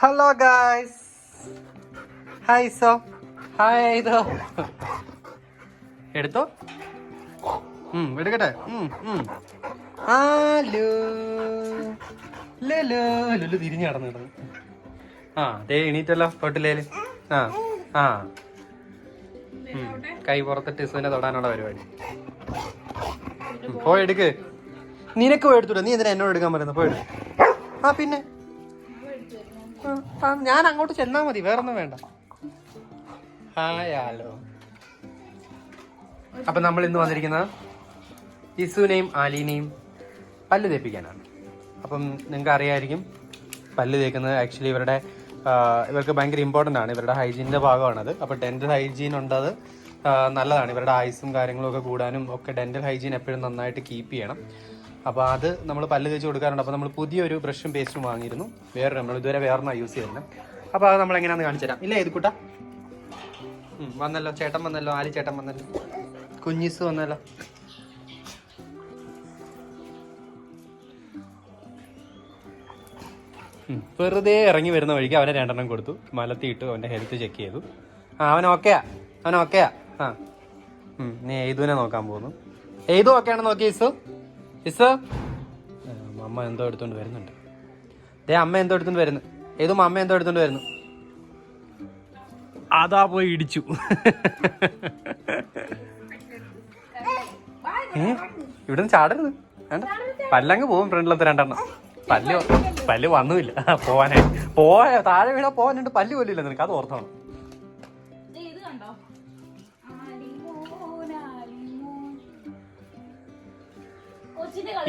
Hello guys hi so hi ഇതോ എടുത്തോ? എടുക്കട്ടെ. ലുലു തിരിഞ്ഞു കടന്നു കിടന്നു ആ ദേ എണീറ്റല്ലോ തൊട്ടില്ലേൽ ആ ആ. കൈ പുറത്തിട്ട് ഇസുവിനെ തൊടാനുള്ള പരിപാടി. പോയി എടുക്ക്. നിനക്ക് പോയി എടുത്തൂടെ? നീ എന്തിനാ എന്നോട് എടുക്കാൻ പറയുന്നത്? പോയി. ആ പിന്നെ? ഞാൻ അങ്ങോട്ട് ചെന്നാ മതി വേറൊന്നും വേണ്ട. ഹായാലോ. അപ്പൊ നമ്മൾ ഇന്ന് വന്നിരിക്കുന്നത് ഇസുവിനെയും ആലീനെയും പല്ല് തേപ്പിക്കാനാണ്. അപ്പം നിങ്ങൾക്ക് അറിയായിരിക്കും പല്ല് തേക്കുന്നത് ആക്ച്വലി ഇവരുടെ ഇവർക്ക് ഭയങ്കര ഇമ്പോർട്ടന്റ് ആണ്. ഇവരുടെ ഹൈജീനിന്റെ ഭാഗമാണത്. അപ്പോൾ ഡെന്റൽ ഹൈജീൻ ഉണ്ടത് നല്ലതാണ്. ഇവരുടെ ആയുസും കാര്യങ്ങളും ഒക്കെ കൂടാനും ഒക്കെ ഡെന്റൽ ഹൈജീൻ എപ്പോഴും നന്നായിട്ട് കീപ്പ് ചെയ്യണം. അപ്പോൾ അത് നമ്മൾ പല്ല് തേച്ച് കൊടുക്കാറുണ്ട്. അപ്പോൾ നമ്മൾ പുതിയൊരു ബ്രഷും പേസ്റ്റും വാങ്ങിയിരുന്നു. വേറെ നമ്മൾ ഇതുവരെ വേറെ യൂസ് ചെയ്യുന്നത് അപ്പോൾ അത് നമ്മൾ എങ്ങനെയാണെന്ന് കാണിച്ചു തരാം. ഇല്ല ഇത് കൂട്ടാ? വന്നല്ലോ. ചേട്ടൻ വന്നല്ലോ. ആലി ചേട്ടൻ വന്നല്ലോ. കുഞ്ഞിസ് വന്നല്ലോ. വെറുതെ ഇറങ്ങി വരുന്ന വഴിക്ക് അവനെ രണ്ടെണ്ണം കൊടുത്തു. മലത്തിയിട്ട് അവന്റെ ഹെൽത്ത് ചെക്ക് ചെയ്തു. ആ അവൻ ഓക്കെയാ അവൻ ഓക്കെയാ ആ. നീ എയ്തുവിനെ നോക്കാൻ പോകുന്നു. എയ്തു ഓക്കെയാണ് നോക്കി ഇസു ഇസു അമ്മ എന്തോ എടുത്തോണ്ട് വരുന്നുണ്ട്. ദേ അമ്മ എന്തോ എടുത്തോണ്ട് വരുന്നു. ഏതും അമ്മ എന്തോ എടുത്തോണ്ട് വരുന്നു. അതാ പോയി ഇടിച്ചു. ഇവിടെ നിന്ന് ചാടരുത്. വേണ്ട. പല്ലങ്ങ് പോവും ഫ്രണ്ടിലത്തെ രണ്ടെണ്ണം. പല്ല് പല്ല് വന്നുമില്ല. പോവാനായി പോയ താഴെ വീണാ പോവാനുണ്ട് പല്ല് പോലില്ല നിനക്ക്. അത് ഓർത്തോണം.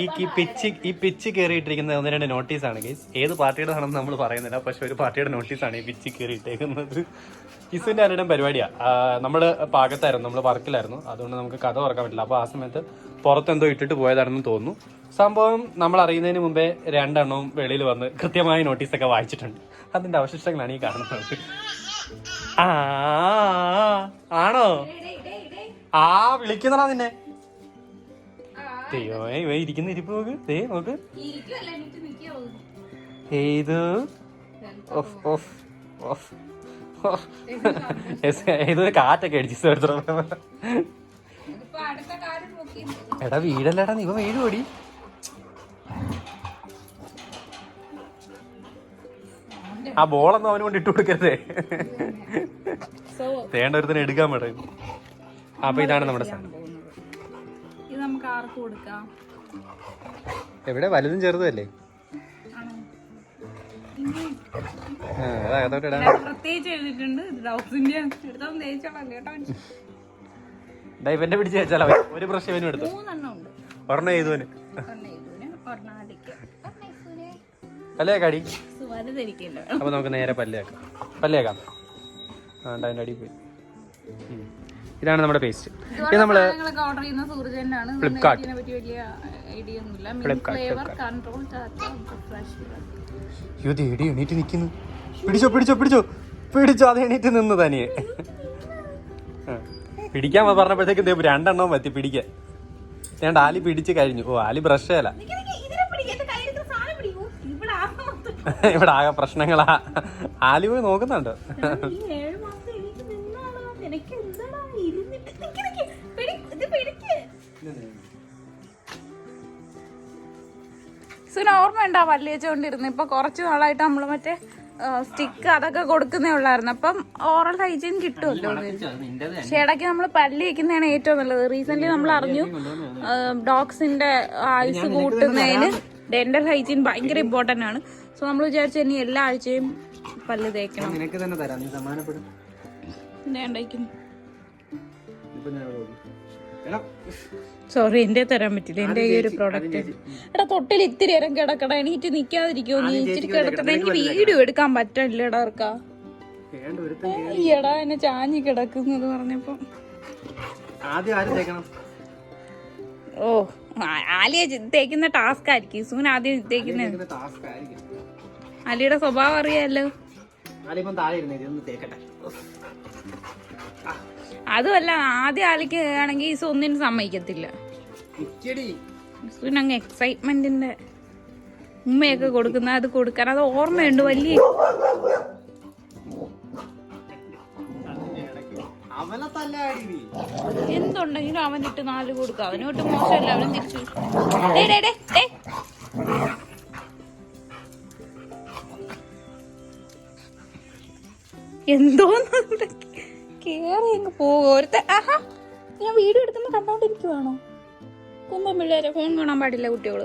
ഈ ഈ പിച്ച് ഈ പിച്ച് കയറിയിട്ടിരിക്കുന്നത് ഒന്ന് രണ്ട് നോട്ടീസ് ആണ് ഗൈസ് ഏത് പാർട്ടിയുടെ ആണെന്ന് നമ്മൾ പറയുന്നില്ല പക്ഷെ ഒരു പാർട്ടിയുടെ നോട്ടീസ് ആണ് ഈ പിച്ച് കയറിയിട്ടേക്കുന്നത് കിസിന്റെ ആരുടെ പരിപാടിയാണ് നമ്മൾ നമ്മൾ പാകത്തായിരുന്നു നമ്മൾ വർക്കിലായിരുന്നു. അതുകൊണ്ട് നമുക്ക് കഥ ഓർക്കാൻ പറ്റില്ല. അപ്പോൾ ആ സമയത്ത് പുറത്തെന്തോ ഇട്ടിട്ട് പോയതാണെന്ന് തോന്നുന്നു. സംഭവം നമ്മൾ അറിയുന്നതിന് മുമ്പേ രണ്ടെണ്ണവും വെളിയിൽ വന്ന് കൃത്യമായി നോട്ടീസൊക്കെ വായിച്ചിട്ടുണ്ട്. അതിന്റെ അവശിഷ്ടങ്ങളാണ് ഈ കാണുന്നത്. ആ ആണോ. ആ വിളിക്കുന്നതാ നിന്നെ. ദൈവമേ ഇവ ഇരിക്കുന്ന ഇരിപ്പ് നോക്ക്. ദേ നോക്ക്. ഏത്? Off off off. ഏതൊരു കാറ്റൊക്കെ അടിച്ചു. എടാ വീടല്ലടാ നീ ഇവ വീട് ഓടി. ആ ബോളൊന്നും അവന് കൊണ്ട് ഇട്ട് കൊടുക്കരുതേ. തേണ്ട ഒരുത്തിനെ എടുക്കാൻ വേണം അപ്പൊ ഇതാണ് നമ്മുടെ സാധനം. നമുക്ക് ആർക്ക് കൊടുക്കാം? എവിടെ? വലുതും ചെറുതല്ലേ പ്രത്യേകിച്ച് എഴുതിയിട്ടുണ്ട്. ഇത് ഡൗസിന്റെ എടുത്താൽ തേച്ചോളാം കേട്ടോ ഡാ ഇവന്റെ പിടിച്ച് വെച്ചാലോ? ഒരു പ്രശ്നം ഇവനും എടുത്തു. ഒരെണ്ണം ചെയ്തുവന്. അല്ലേ കടി? അപ്പൊ നമുക്ക് നേരെ പല്ലേക്കാം പല്ലേക്കാം ആ അടി പോയി. ഇതാണ് നമ്മുടെ പേസ്റ്റ് ഇത് നമ്മൾ ഫ്ലിപ്കാർട്ട് ഓർഡർ ചെയ്യുന്ന സൂർജനാണ് അയ്യോ ദേടി എണീറ്റ് നിൽക്കുന്നു. പിടിച്ചോ പിടിച്ചോ പിടിച്ചോ. പിടിച്ചോ അത് എണീറ്റ് നിന്ന് തനിയെ. ആ. പിടിക്കാൻ പറഞ്ഞപ്പോഴത്തേക്കും ദേ രണ്ടെണ്ണം പറ്റി പിടിക്കാൻ. ഞാൻ ആലി പിടിച്ച് കഴിഞ്ഞു. ഓ ആലി ബ്രഷ് അല്ല ഇവിടെ ആകെ പ്രശ്നങ്ങളാ. ആലി പോയി നോക്കുന്നുണ്ട്. സുന ഓർമ്മയുണ്ടോ പല്ലിയച്ചുകൊണ്ടിരുന്നു ഇപ്പൊ കുറച്ച് നാളായിട്ട് നമ്മൾ മറ്റേ സ്റ്റിക്ക് അതൊക്കെ കൊടുക്കുന്നേ ഉള്ളായിരുന്നു. അപ്പം ഓറൽ ഹൈജീൻ കിട്ടുമല്ലോ? ഇത്. പക്ഷെ ഇടയ്ക്ക് നമ്മൾ പല്ല് വയ്ക്കുന്നതാണ് ഏറ്റവും നല്ലത്. റീസെന്റ് നമ്മൾ അറിഞ്ഞു ഡോഗ്സിന്റെ ആയുസ് കൂട്ടുന്നതിന് ഡെന്റൽ ഹൈജീൻ ഭയങ്കര ഇമ്പോർട്ടന്റ് ആണ്. സോ നമ്മൾ വിചാരിച്ചു ഇനി എല്ലാ ആഴ്ചയും പല്ല് തേക്കണം. നിനക്ക് തന്നെ തരാം നീ സമാനപ്പെടും സോറി എന്റെ തരാൻ പറ്റില്ല. എന്റെ ഈ ഒരു പ്രോഡക്റ്റ് എടാ തൊട്ടിൽ ഇത്തിരി നേരം കിടക്കട. എണീറ്റ് നിക്കാതിരിക്കോ. നീ ഇച്ചിരി കിടക്കട്ടെ. എനിക്ക് വീഡിയോ എടുക്കാൻ പറ്റില്ലടാ ഇറക്കാ വേണ്ട ഒരുത്തൻ എടാ എന്നെ ചാഞ്ഞി കിടക്കുന്നത് പറഞ്ഞപ്പോ. ആദ്യം ആരും തേക്കണം? ഓ ആലിയ തേക്കുന്ന ടാസ്ക് ആയിരിക്കും. സൂൻ ആദ്യം തേക്കുന്ന. ആലിയുടെ സ്വഭാവം അറിയാലോ. ആലിപ്പം താഴെ ഇരുന്നേ ഇതൊന്ന് തേക്കട്ടെ. അതുമല്ല ആദ്യം ആലിക്ക് ആണെങ്കിൽ ഈ ഒന്നിനും സമ്മതിക്കത്തില്ല. അങ്ങ് എക്സൈറ്റ്മെന്റിന്റെ ഉമ്മയൊക്കെ കൊടുക്കുന്ന അത് കൊടുക്കാൻ അത് ഓർമ്മയുണ്ട് വലിയ എന്തുണ്ടെങ്കിലും അവൻ ഇട്ട് നാല് കൊടുക്കും അവനോട്ട് മോശമല്ല അവനും തിരിച്ചു എന്തോന്ന് ഇവിടെ കേറി അങ്ങ് പോകും ഒരുത്ത ആഹാ ഞാൻ വീഡിയോ എടുക്കുമ്പോ കണ്ടോണ്ടിരിക്കുവാണോ? കുമ്പം പിള്ളേരെ ഫോൺ കാണാൻ പാടില്ല കുട്ടികൾ.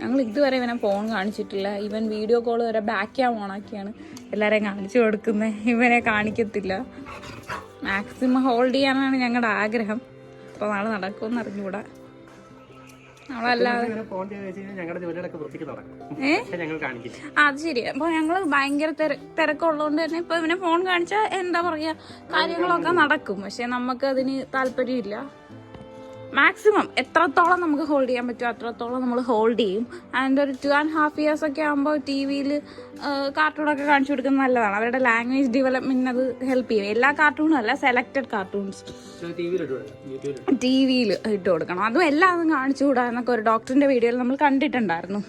ഞങ്ങൾ ഇതുവരെ ഇവനെ ഫോൺ കാണിച്ചിട്ടില്ല. ഇവൻ വീഡിയോ കോൾ വരെ ബാക്ക് ക്യാം ഓണാക്കിയാണ് എല്ലാരെയും കാണിച്ചു കൊടുക്കുന്നത് ഇവനെ കാണിക്കത്തില്ല. മാക്സിമം ഹോൾഡ് ചെയ്യാനാണ് ഞങ്ങളുടെ ആഗ്രഹം. അപ്പൊ നാളെ നടക്കുമെന്ന് അറിഞ്ഞുകൂടാ. അത് ശരി അപ്പൊ ഞങ്ങൾ ഭയങ്കര തിര- തിരക്കുള്ളതുകൊണ്ട് തന്നെ ഇപ്പൊ ഇവനെ ഫോൺ കാണിച്ചാൽ എന്താ പറയാ കാര്യങ്ങളൊക്കെ നടക്കും. പക്ഷെ നമുക്ക് അതിന് താല്പര്യമില്ല. മാക്സിമം എത്രത്തോളം നമുക്ക് ഹോൾഡ് ചെയ്യാൻ പറ്റുമോ അത്രത്തോളം നമ്മൾ ഹോൾഡ് ചെയ്യും. ആൻഡ് ഒരു ടു ആൻഡ് ഹാഫ് ഇയേഴ്സ് ഒക്കെ ആകുമ്പോൾ ടി വിയിൽ കാർട്ടൂണൊക്കെ കാണിച്ചു കൊടുക്കുന്നത് നല്ലതാണ്. അവരുടെ ലാംഗ്വേജ് ഡെവലപ്മെന്റിന് അത് ഹെൽപ്പ് ചെയ്യും. എല്ലാ കാർട്ടൂണും അല്ല സെലക്ടഡ് കാർട്ടൂൺസ് ടി വിയിൽ ഇട്ട് കൊടുക്കണം. അതും എല്ലാം അതും കാണിച്ചു കൂടാ എന്നൊക്കെ ഒരു ഡോക്ടറിന്റെ വീഡിയോയിൽ നമ്മൾ കണ്ടിട്ടുണ്ടായിരുന്നു.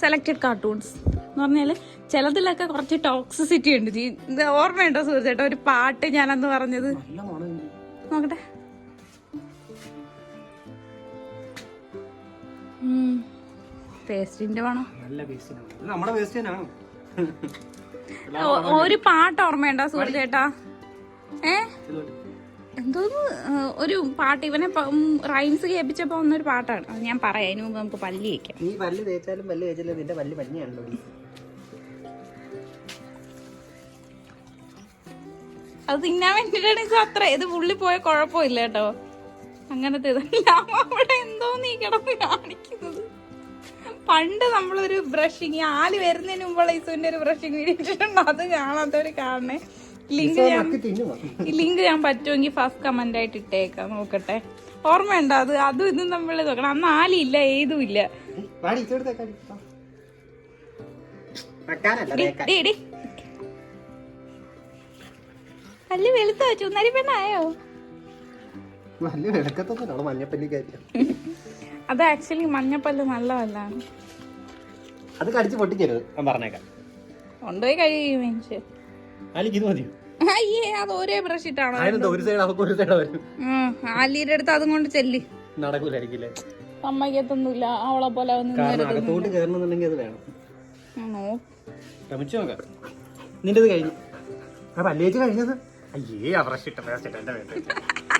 സെലക്റ്റഡ് കാർട്ടൂൺസ് എന്ന് പറഞ്ഞാൽ ചിലതിലൊക്കെ കുറച്ച് ടോക്സിസിറ്റി ഉണ്ട്. ഓർമ്മയുണ്ടോ സുഹൃത്തേട്ടോ? ഒരു പാട്ട് ഞാനന്ന് പറഞ്ഞത്. നോക്കട്ടെ. ടേസ്റ്റിന്റെ വേണം? നല്ല വേസ്റ്റ് ഇത് നമ്മുടെ പേസ്റ്റ് തന്നെയാണ്. ഒരു പാട്ട് ഓർമ്മയുണ്ടോ ചേട്ടാ ഏ? എന്തോ എന്തോന്ന് ഒരു പാട്ട് ഇവനെ റൈംസ് കേൾപ്പിച്ചപ്പോ വന്നൊരു പാട്ടാണ്. അത് ഞാൻ പറയാം അതിന് മുമ്പ് നമുക്ക് പല്ലി വെക്കാം നീ പല്ല് തേച്ചാലും പല്ല് തേച്ചാലും നിന്റെ പല്ല് പഞ്ഞാണല്ലോ അത് തിന്നാൻ വേണ്ടിട്ടാണ് ഇത് അത്ര ഇത് പുള്ളി പോയ കുഴപ്പമില്ല കേട്ടോ. അങ്ങനത്തെ ഇതല്ല അവിടെ എന്തോ നീ കിടന്ന് കാണിക്കുന്നത് പണ്ട് നമ്മളൊരു ബ്രഷിങ് ആൽ വരുന്നതിന് മുമ്പുള്ള ഇസുവിന്റെ ഒരു ബ്രഷിങ് വീഡിയോ ഇട്ടിട്ടുണ്ട്? അത് കാണാത്തവര് കാണണേ. ലിങ്ക് ഞാൻ ലിങ്ക് ഞാൻ പറ്റുമെങ്കിൽ ഫസ്റ്റ് കമന്റ് ആയിട്ട് ഇട്ടേക്കാം. നോക്കട്ടെ. ഓർമ്മയുണ്ടോ? അത് അതും ഇതും നമ്മൾ നോക്കണം. അന്ന് ആലില്ല ഏതും ഇല്ല. D, D. ചുന്നരി പെണ്ണായോ നല്ല വിളക്കത്തൊന്നുമാണ് മഞ്ഞപ്പല്ലി കാര്യം അത് ആക്ച്വലി മഞ്ഞപ്പല്ല് നല്ലതല്ലാണ്. അത് കടിച്ച് പൊട്ടിക്കരുത്. ഞാൻ പറഞ്ഞേക്കാം. കൊണ്ടുപോയി കഴിയും മേടിച്ച് ആലിക്ക് ഇത് മതിയോ? അയ്യേ അത് ഒരേ ബ്രഷ് ഇട്ടാണോ? അതിനെന്താ ഒരു സൈഡ് അവർക്ക് ഒരു സൈഡ് വരും. ആലിയുടെ അടുത്ത് അതും കൊണ്ട് ചെല്ലി. നടക്കൂലായിരിക്കില്ലേ? അമ്മയ്ക്കെത്തൊന്നുമില്ല അവളെ പോലെ ഒന്നും കാരണം അകത്തോട്ട് കയറണമെന്നുണ്ടെങ്കിൽ അത് വേണം. നോ. ശ്രമിച്ചു നോക്കാം. നിന്റെത് കഴിഞ്ഞു. അപ്പൊ അല്ലേച്ച് കഴിഞ്ഞത്? അയ്യേ ആ ബ്രഷ് ഇട്ട ബ്രഷ് ഇട്ട എന്റെ വേണ്ട.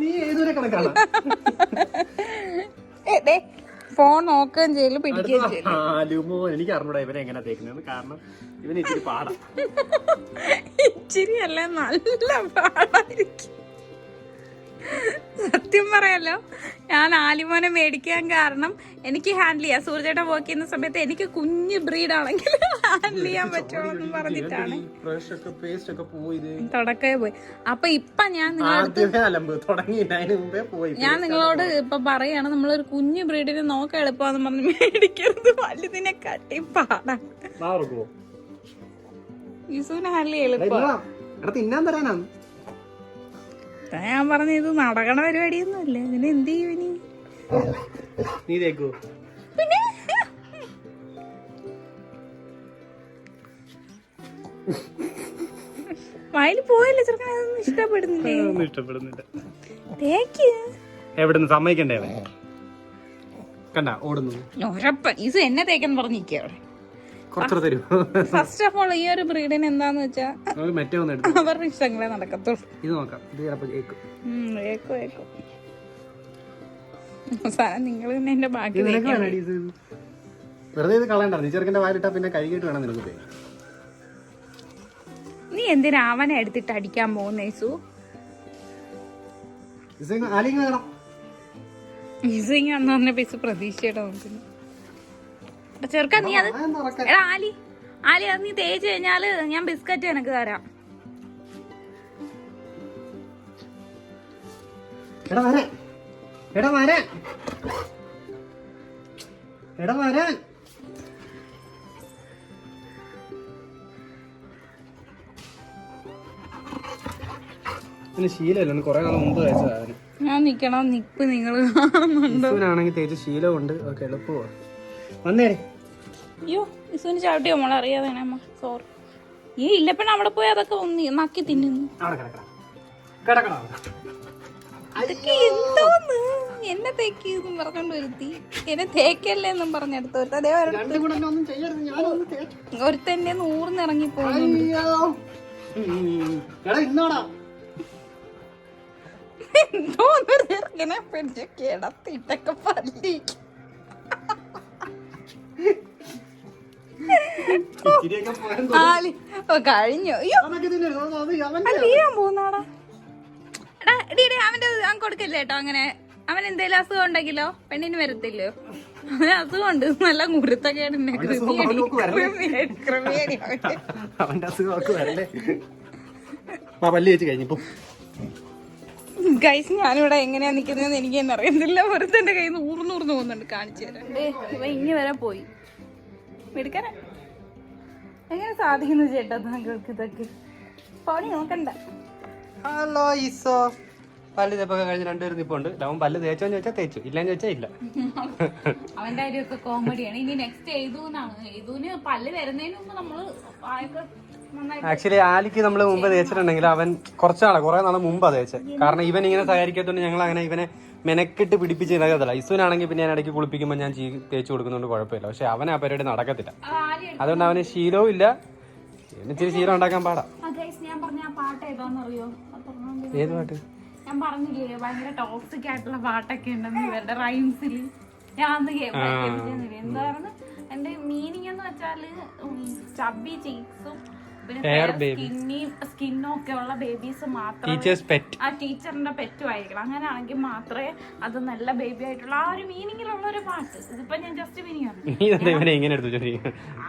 നീ ഏതൊരു കണക്കാണ് ഫോൺ നോക്കുകയും ചെയ്യൽ പിടിക്കുകയും ചെയ്യും എനിക്ക് അറിഞ്ഞൂടാ ഇവരെ എങ്ങനെ തേക്കുന്നത്. കാരണം ഇവന് ഇച്ചിരി പാടാ. ഇച്ചിരി അല്ല നല്ല പാടായിരിക്കും. സത്യം പറയാലോ ഞാൻ ആലിമോനെ മേടിക്കാൻ കാരണം എനിക്ക് ഹാൻഡിൽ ചെയ്യാം. സൂര്യചേട്ടൻ വർക്ക് ചെയ്യുന്ന സമയത്ത് എനിക്ക് കുഞ്ഞ് ബ്രീഡ് ആണെങ്കിൽ ഹാൻഡിൽ ചെയ്യാൻ പറ്റുമോ എന്ന് പറഞ്ഞിട്ടാണ്. തുടക്കേ പേസ്റ്റ് ഒക്കെ പോയി അപ്പൊ ഇപ്പൊ ഞാൻ ഞാൻ നിങ്ങളോട് ഇപ്പൊ പറയാണ് നമ്മളൊരു കുഞ്ഞു ബ്രീഡിനെ നോക്കാൻ എളുപ്പമാന്ന് പറഞ്ഞ് മേടിക്കരുത്. വലുതിനെ കട്ടി പാടാണ് മാറുമോ യൂസുവിനെ ഹാൻഡിൽ ചെയ്യാൻ എളുപ്പം തിന്നാൻ തരാനാണ്. അതാ ഞാൻ പറഞ്ഞ ഇത് നടക്കണ പരിപാടിയൊന്നും അല്ല ഇതിന് എന്ത് ചെയ്യും ഇനി? നീ തേക്കോ. പിന്നെ? വയലിൽ പോയല്ലേ ചെറുക്കനെ? അതൊന്നും ഇഷ്ടപ്പെടുന്നില്ലേ? ഒന്നും ഇഷ്ടപ്പെടുന്നില്ല. തേക്ക്. എവിടുന്ന് സമ്മതിക്കണ്ടേ അവൻ? കണ്ട ഓടുന്നു. ഓരപ്പ ഇത് എന്നെ തേക്കെന്ന് പറഞ്ഞിരിക്കുക അവിടെ. കുറച്ചുകൂടെ തരൂ. ഫസ്റ്റ് ഓഫ് ഓൾ ഈ ഒരു ബ്രീഡിന് എന്താന്ന് വെച്ചാ നമുക്ക് മറ്റേ ഒന്ന് എടുത്തു അവരുടെ ഇഷ്ടങ്ങളെ നടക്കത്തുള്ളൂ. ഇത് നോക്കാം. ഇത് ചിലപ്പോ കേക്കും. ഉം, ഏക്കോ ഏക്കോ അവസാനം നിങ്ങൾ തന്നെ എന്റെ ബാക്കി വെറുതെ ഇത് കളയണ്ട. നീ ചെറുക്കന്റെ വാരിട്ടാ പിന്നെ കഴുകിയിട്ട് വേണം നിനക്ക് നീ എന്തിനാ അവനെ എടുത്തിട്ട് അടിക്കാൻ പോകുന്ന യേസു ആലിങ് വേണം. മിസ്സിങ് എന്ന് പറഞ്ഞ പൈസ പ്രതീക്ഷയുടെ നോക്കുന്നു. ചെറുക്ക നീ അത് എടാ ആലി ആലി അത് നീ തേച്ച് കഴിഞ്ഞാൽ ഞാൻ ബിസ്ക്കറ്റ് എനക്ക് തരാം. എടാ വരാൻ. എടാ വരാൻ. എടാ വരാൻ. ശീലമല്ല കുറെ നാൾ മുമ്പ് തേച്ചതാണ് ഞാൻ നിക്കണം നിപ്പ് നിങ്ങൾ കാണുന്നുണ്ടോ? തേച്ച് ശീലമുണ്ട് ഒക്കെ എളുപ്പമാണ് വന്നേരെ. അയ്യോ ഇസുവിന് ചവിട്ടിയോ? മോളെ അറിയാതെ അമ്മ. സോറി ഈ ഇല്ലപ്പണ അവിടെ പോയി അതൊക്കെ ഒന്ന് നക്കി തിന്നുന്നു. അതൊക്കെ എന്തോന്ന്? എന്നെ തേക്കിന്നും പറഞ്ഞോണ്ട് വരുത്തി. എന്നെ തേക്കല്ലേ എന്നും പറഞ്ഞെടുത്ത് ഒരു തേച്ചു ഒരുത്തന്നെ പോകുന്നുണ്ട് ഉം. എടാ ഇന്നോടാ. എന്തോന്ന് കിടത്തിട്ടൊക്കെ പല്ലി ആലി ഓ കഴിഞ്ഞു. അയ്യോ. അതൊക്കെ തിന്നരുത്. അത് അത് അവൻ അത് വീഴാൻ പോകുന്നാടാ എടാ എടി എടി അവന്റെ അവൻ കൊടുക്കില്ല കേട്ടോ അങ്ങനെ. അവൻ എന്തേലും അസുഖം ഉണ്ടെങ്കിലോ? പെണ്ണിന് വരത്തില്ലോ അവന് അസുഖം ഉണ്ട്. നല്ല മുരുത്തക്കേടിന്റെ അവനൊക്കെ വരല്ലേ? അവന്റെ അസുഖമൊക്കെ വരല്ലേ ആ പല്ല് വെച്ച് കഴിഞ്ഞിപ്പോ ഗൈസ് ഞാനിവിടെ എങ്ങനെയാ നിക്കുന്നതെന്ന് എനിക്ക് തന്നെ അറിയത്തില്ല. എന്റെ കയ്യിൽ നിന്ന് ഊർന്നൂർന്ന് പോകുന്നുണ്ട്. കാണിച്ചു തരാം. ദേ, ഇവ ഇനി വരെ പോയി. എടുക്കാന എങ്ങനെ സാധിക്കുന്നു ചേട്ടാ താങ്കൾക്ക് ഇതൊക്കെ? പണി നോക്കണ്ട. ഹലോ ഈസോ പല്ല് തേപ്പൊക്കെ കഴിഞ്ഞ് രണ്ടുപേരും നിപ്പുണ്ട്. അവൻ പല്ല് തേച്ചോന്ന് ചോദിച്ചാൽ തേച്ചു. ഇല്ലെന്ന് ചോദിച്ചാൽ ഇല്ല. അവന്റെ കാര്യമൊക്കെ കോമഡിയാണ്. ഇനി നെക്സ്റ്റ് എഴുതൂന്നാണ്. എഴുതൂന് പല്ല് വരുന്നതിന് മുമ്പ് നമ്മൾ ആക്ച്വലി ആലിക്ക് നമ്മൾ മുമ്പ് തേച്ചിട്ടുണ്ടെങ്കിൽ അവൻ കുറച്ചാളെ കുറെ നാളെ മുമ്പാ തേച്ചത് കാരണം ഇവൻ ഇങ്ങനെ സഹകരിക്കാത്തോണ്ട് ഞങ്ങൾ അങ്ങനെ ഇവനെ മെനക്കെട്ട് പിടിപ്പിച്ച് നടക്കത്തില്ല ഇസുവിനാണെങ്കിൽ പിന്നെ ഞാൻ ഇടയ്ക്ക് കുളിപ്പിക്കുമ്പോൾ ഞാൻ ചീ തേച്ച് കൊടുക്കുന്നതുകൊണ്ട് കുഴപ്പമില്ല. പക്ഷെ അവൻ ആ പരിപാടി നടക്കത്തില്ല. അതുകൊണ്ട് അവന് ശീലവും ഇല്ല. ഇച്ചിരി ശീലം ഉണ്ടാക്കാൻ പാടാ. ഏത് പാട്ട്? ഞാൻ പറഞ്ഞില്ലേ ഭയങ്കര ടോക്സിക് ആയിട്ടുള്ള പാട്ടൊക്കെ ഉണ്ടെന്ന് ഇവരുടെ റൈംസിൽ ഞാൻ എന്താ പറയുന്നത്? എന്റെ മീനിങ് എന്ന് വെച്ചാൽ ചബി ചീക്സും സ്കിന്നി സ്കിന്നും ഒക്കെ ഉള്ള ബേബീസ് മാത്രം ടീച്ചേഴ്സ് പെറ്റ് ആ ടീച്ചറിന്റെ പെറ്റും ആയിരിക്കണം. അങ്ങനെയാണെങ്കിൽ മാത്രമേ അത് നല്ല ബേബി ആയിട്ടുള്ള ആ ഒരു മീനിങ്ങിലുള്ള ഒരു പാട്ട്. ഇതിപ്പോ ഞാൻ ജസ്റ്റ് മീനിങ് ഇങ്ങനെ എടുത്തു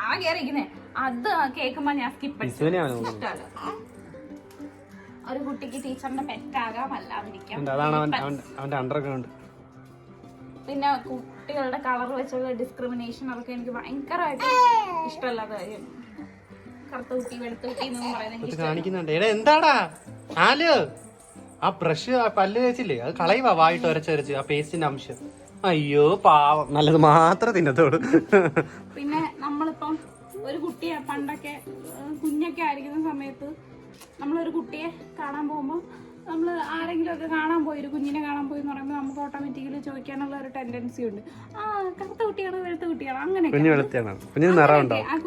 ആ കേറിയിരിക്കുന്നേ അത് കേൾക്കുമ്പോ ഞാൻ സ്കിപ്പ് ഇഷ്ടമല്ല ഒരു കുട്ടിക്ക് ടീച്ചറിന്റെ പെറ്റാകാം അല്ലാതിരിക്കാം. അവന്റെ അണ്ടർഗ്രൗണ്ട് പിന്നെ കുട്ടികളുടെ കളർ വെച്ചുള്ള ഡിസ്ക്രിമിനേഷൻ അതൊക്കെ എനിക്ക് ഭയങ്കരമായിട്ട് ഇഷ്ടമല്ലാത്ത കാര്യം. കറുത്ത കുട്ടി വെളുത്ത കുട്ടി എന്നൊന്നും പറയുന്നത് കാണിക്കുന്നുണ്ട്. എടാ എന്താടാ? ആൽ ആ ബ്രഷ് ആ പല്ല് തേച്ചില്ലേ? അത് കളയുവാ വായിട്ട് ഒരച്ചരച്ച് ആ പേസ്റ്റിന്റെ അംശം. അയ്യോ പാവം. നല്ലത് മാത്രം തിന്നത്തോട് പിന്നെ നമ്മളിപ്പം ഒരു കുട്ടിയെ പണ്ടൊക്കെ കുഞ്ഞൊക്കെ ആയിരിക്കുന്ന സമയത്ത് നമ്മളൊരു കുട്ടിയെ കാണാൻ പോകുമ്പോൾ നമ്മൾ ആരെങ്കിലും ഒക്കെ കാണാൻ പോയി ഒരു കുഞ്ഞിനെ കാണാൻ പോയി എന്ന് പറയുമ്പോൾ നമുക്ക് ഓട്ടോമാറ്റിക്കലി ചോദിക്കാനുള്ള ഒരു ടെൻഡൻസി ഉണ്ട്. ആ കറുത്ത കുട്ടിയാണോ വെളുത്ത കുട്ടിയാണോ? അങ്ങനെ കുഞ്ഞു വെളുത്തിയാണോ? കുഞ്ഞിന് നിറം ഉണ്ടോ ആ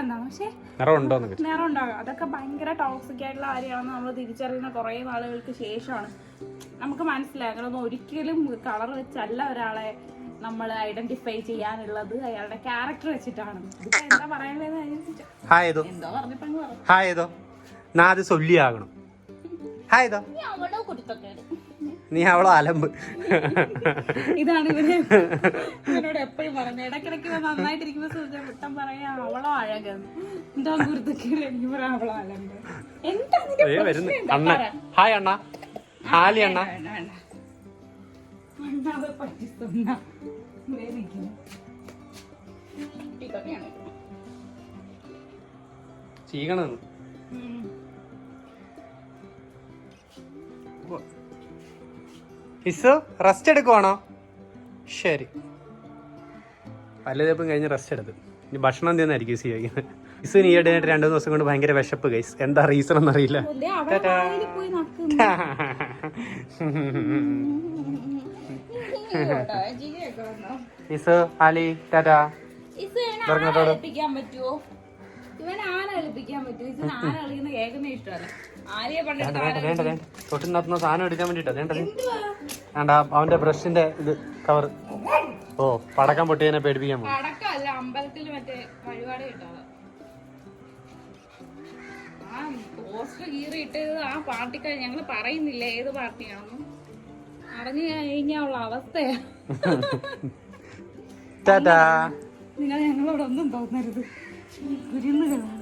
നിറം എന്താണ് പക്ഷേ നിറം ഉണ്ടാകും അതൊക്കെ ഭയങ്കര ടോക്സിക് ആയിട്ടുള്ള കാര്യമാണെന്ന് നമ്മൾ തിരിച്ചറിയുന്ന കുറേ നാളുകൾക്ക് ശേഷമാണ്. നമുക്ക് മനസ്സിലായി. അങ്ങനൊന്നും ഒരിക്കലും കളർ വെച്ചല്ല ഒരാളെ നമ്മൾ ഐഡന്റിഫൈ ചെയ്യാനുള്ളത്. അയാളുടെ ക്യാരക്ടർ വെച്ചിട്ടാണ്. എന്താ പറയാനുള്ളത് ഹായ് ഏതോ. എന്തോ പറഞ്ഞപ്പോ അങ്ങ് പറഞ്ഞു ഹായ് ഏതോ. നാ അത് സൊല്ലിയാകണം ഹായ് ഏതോ. നീ അവളോ കുരുത്തക്കേട് നീ അവളോ അലമ്പ്. ഇതാണ് ഇവർ എപ്പോഴും പറയുന്നത് ഇടയ്ക്കിടയ്ക്ക് നന്നായിട്ടിരിക്കുന്ന നന്നായിട്ടിരിക്കുമ്പോ സൂചന വിട്ടം പറയാ അവളോ അഴകെന്ന് എന്താ കുരുത്തക്കേട് എനിക്ക് പറയാം അവളോ അലമ്പ് എന്താ നിന്റെ ഏ വരുന്നു. പ്രശ്നം എന്താ? അണ്ണ. പറ. ഹായ് അണ്ണ. ഹാലി അണ്ണ. വേണ്ട, വേണ്ട. അണ്ണാതെ പറ്റിക്കുന്ന വേദിക്കുന്നു. ഇതൊക്കെയാണ്. ചീകണം ഉം. ഇസു റെസ്റ്റ് എടുക്കുവാണോ? ശരി. പല്ല് തേപ്പും കഴിഞ്ഞ് റെസ്റ്റ് എടുത്ത്. ഇനി ഭക്ഷണം എന്തെന്നായിരിക്കും ഇസു കഴിക്കുന്നത് ഇസുവിന് ഈ ഇടയായിട്ട് രണ്ടു ദിവസം കൊണ്ട് ഭയങ്കര വിശപ്പ് ഗൈസ് എന്താ റീസൺ എന്നറിയില്ല. ഇസു ആലി ടാറ്റാ. തൊട്ടിനകത്തുനിന്ന് സാധനം എടുക്കാൻ വേണ്ടിട്ടാ വേണ്ടത്? വേണ്ട. അവന്റെ ബ്രഷിന്റെ ഇത് കവർ ഓ പടക്കം പൊട്ടിയതിനെ പേടിപ്പിക്കാൻ പോകും അടക്കമല്ല അമ്പലത്തിൽ മറ്റേ വഴിപാട് കിട്ടാതെ. ആ പോസ്റ്റർ കീറിയിട്ട് ആ പാർട്ടിക്കാർ ഞങ്ങൾ പറയുന്നില്ല ഏത് പാർട്ടിയാണെന്ന്. അറിഞ്ഞു കഴിഞ്ഞാ ഉള്ള അവസ്ഥയാ. ടാറ്റാ. നിങ്ങൾ ഞങ്ങളോടൊന്നും തോന്നരുത്. കുരുന്നുകളാണ്.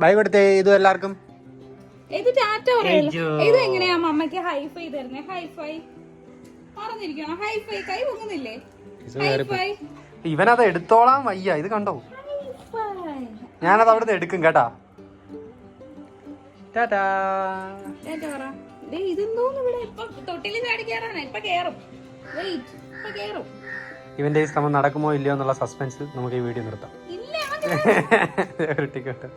ബൈ കൊടുത്തേ ഇത് എല്ലാവർക്കും. ഇത് ടാറ്റ പറയല്ലോ? ഇത് എങ്ങനെയാ മമ്മക്ക് ഹൈഫൈ തരുന്നേ? ഹൈഫൈ പറഞ്ഞിരിക്കണം? ഹൈഫൈ കൈ പൊങ്ങുന്നില്ലേ? ഹൈഫൈ ഇവനത് എടുത്തോളാം വയ്യ ഇത് കണ്ടോ? ഞാനത് അവിടുന്ന് എടുക്കും കേട്ടാ. ഇവന്റെ ഈ ശ്രമം നടക്കുമോ ഇല്ലയോ എന്നുള്ള സസ്പെൻസ് നമുക്ക് ഈ വീഡിയോ നിർത്താം. ഒരു ടിക്കറ്റ്